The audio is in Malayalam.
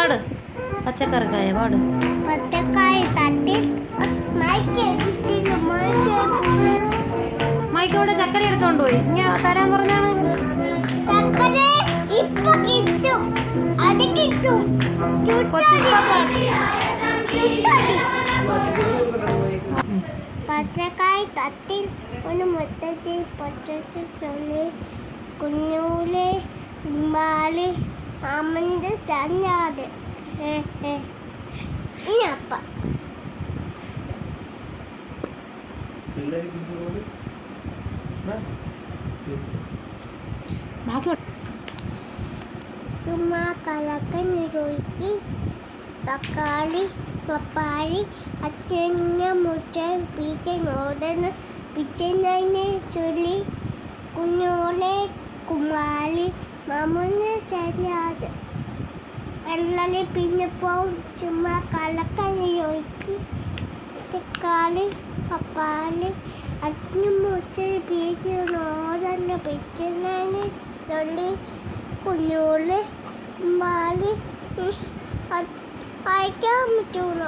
പാട്. പച്ചക്കറിക്കായ പാട്. മൈക്ക് ചക്കര എടുത്തോണ്ട് പോയി. ഞാൻ തരാൻ പറഞ്ഞാണ്. പച്ചക്കായ തട്ടി ഒന്ന് മുത്തച്ഛി ചൊല്ലി കുഞ്ഞൂൽ ഉമ്മാൽ അമ്മന്റെ തന്നാട് ഇനി അപ്പ. ചുമ്മാ കലക്കൻ രുചി തക്കാളി പപ്പാളി അച്ഛന മുട്ട പീച്ചനോടന് പിച്ചനെ ചൊല്ലി കുഞ്ഞോളെ കുമാരി മമ്മന് ചരിയാത് എന്നാലും പിന്നെ പോവും. ചുമ്മാ കലക്കൻ രുചി തക്കാളി പപ്പാളി അച്ഛനും മുട്ട പീച്ചനോടന് പിച്ചനെ ചൊല്ലി കുഞ്ഞൂൽ കുമാരി അത് അയക്കാൻ പറ്റൂല.